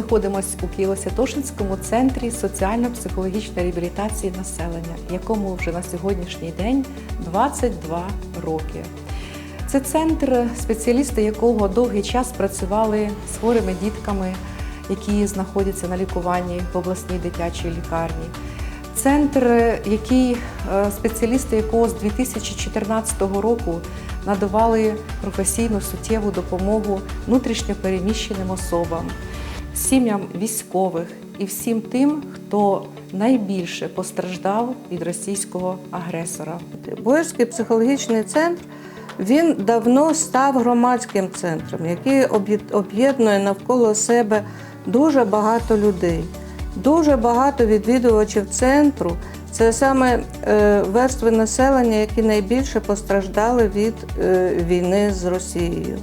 Знаходимося у Києво-Святошинському центрі соціально-психологічної реабілітації населення, якому вже на сьогоднішній день 22 роки. Це центр, спеціалісти якого довгий час працювали з хворими дітками, які знаходяться на лікуванні в обласній дитячій лікарні. Центр, який е, спеціалісти якого з 2014 року надавали професійну суттєву допомогу внутрішньо переміщеним особам, сім'ям військових і всім тим, хто найбільше постраждав від російського агресора. Боярський психологічний центр він давно став громадським центром, який об'єднує навколо себе дуже багато людей. Дуже багато відвідувачів центру це саме е, верстви населення, які найбільше постраждали від е, війни з Росією.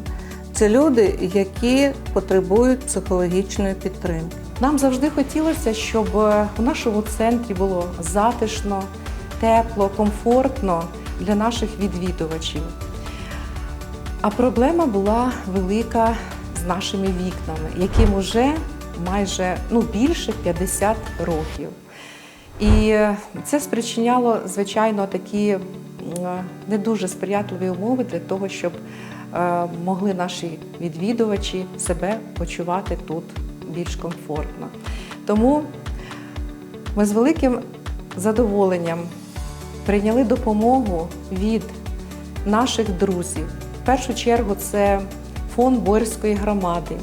Це люди, які потребують психологічної підтримки. Нам завжди хотілося, щоб е, у нашому центрі було затишно, тепло, комфортно для наших відвідувачів. А проблема була велика з нашими вікнами, яким уже майже ну, більше 50 років. І е, це спричиняло, звичайно, такі е, не дуже сприятливі умови для того, щоб е, могли наші відвідувачі себе почувати тут більш комфортно. Тому ми з великим задоволенням прийняли допомогу від наших друзів. В першу чергу це фонд Борської громади,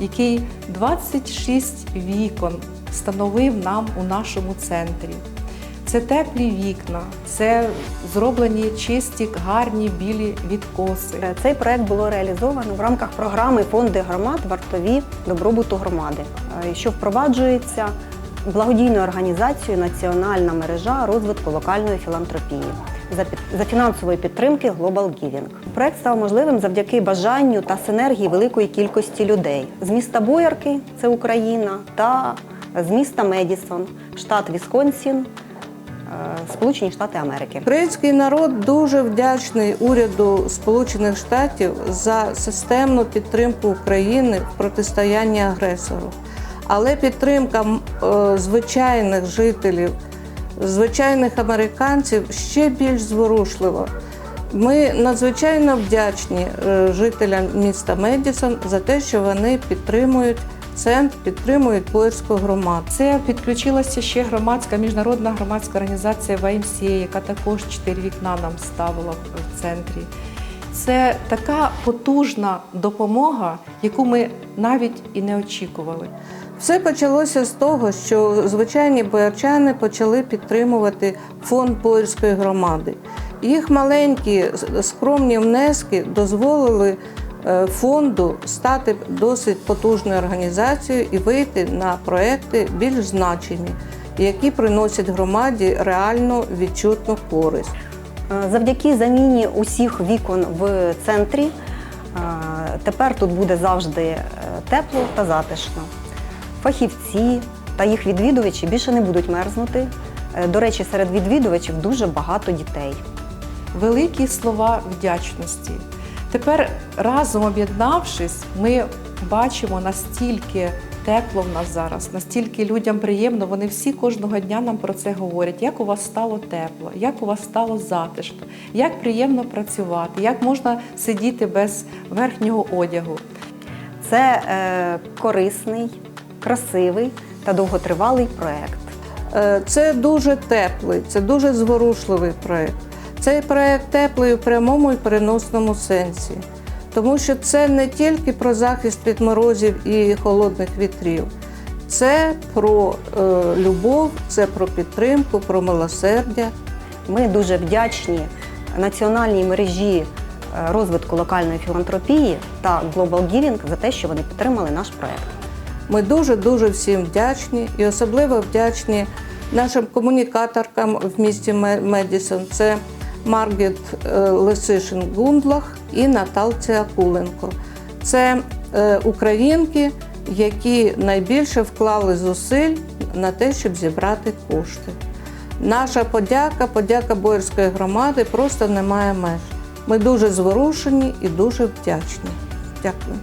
який 26 вікон встановив нам у нашому центрі. Це теплі вікна, це зроблені чисті, гарні білі відкоси. Цей проект було реалізовано в рамках програми Фонди громад вартові добробуту громади, е, що впроваджується благодійною організацією Національна мережа розвитку локальної філантропії за, за фінансової підтримки Global Giving. Проект став можливим завдяки бажанню та синергії великої кількості людей з міста Боярки, це Україна, та з міста Медісон, штат Вісконсін, е, Сполучені Штати Америки. Український народ дуже вдячний уряду Сполучених Штатів за системну підтримку України в протистоянні агресору. Але підтримка е, звичайних жителів, звичайних американців ще більш зворушлива. Ми надзвичайно вдячні е, жителям міста Медісон за те, що вони підтримують центр, підтримують Боярську громаду. Це підключилася ще громадська міжнародна громадська організація YMCA, яка також чотири вікна нам ставила в центрі. Це така потужна допомога, яку ми навіть і не очікували. Все почалося з того, що звичайні боярчани почали підтримувати фонд боярської громади. Їх маленькі скромні внески дозволили фонду стати досить потужною організацією і вийти на проекти більш значені, які приносять громаді реальну відчутну користь. Е, Завдяки заміні усіх вікон в центрі е, тепер тут буде завжди е, тепло та затишно. Фахівці та їх відвідувачі більше не будуть мерзнути. Е, До речі, серед відвідувачів дуже багато дітей. великі слова вдячності. Тепер разом об'єднавшись, ми бачимо настільки тепло в нас зараз, настільки людям приємно. Вони всі кожного дня нам про це говорять. Як у вас стало тепло, як у вас стало затишно, як приємно працювати, як можна сидіти без верхнього одягу. Це е, корисний, красивий та довготривалий проект. Е, Це дуже теплий, це дуже зворушливий проєкт. Цей проєкт теплий у прямому і переносному сенсі, тому що це не тільки про захист від морозів і холодних вітрів, це про е, любов, це про підтримку, про милосердя. Ми дуже вдячні національній мережі е, розвитку локальної філантропії та Global Giving за те, що вони підтримали наш проект. Ми дуже-дуже всім вдячні і особливо вдячні нашим комунікаторкам в місті Ме- Медісон. Це Маргет е, Лисишин Гундлах і Наталця Акуленко. Це е, українки, які найбільше вклали зусиль на те, щоб зібрати кошти. Наша подяка, подяка Боярської громади просто не має меж. Ми дуже зворушені і дуже вдячні. Дякую.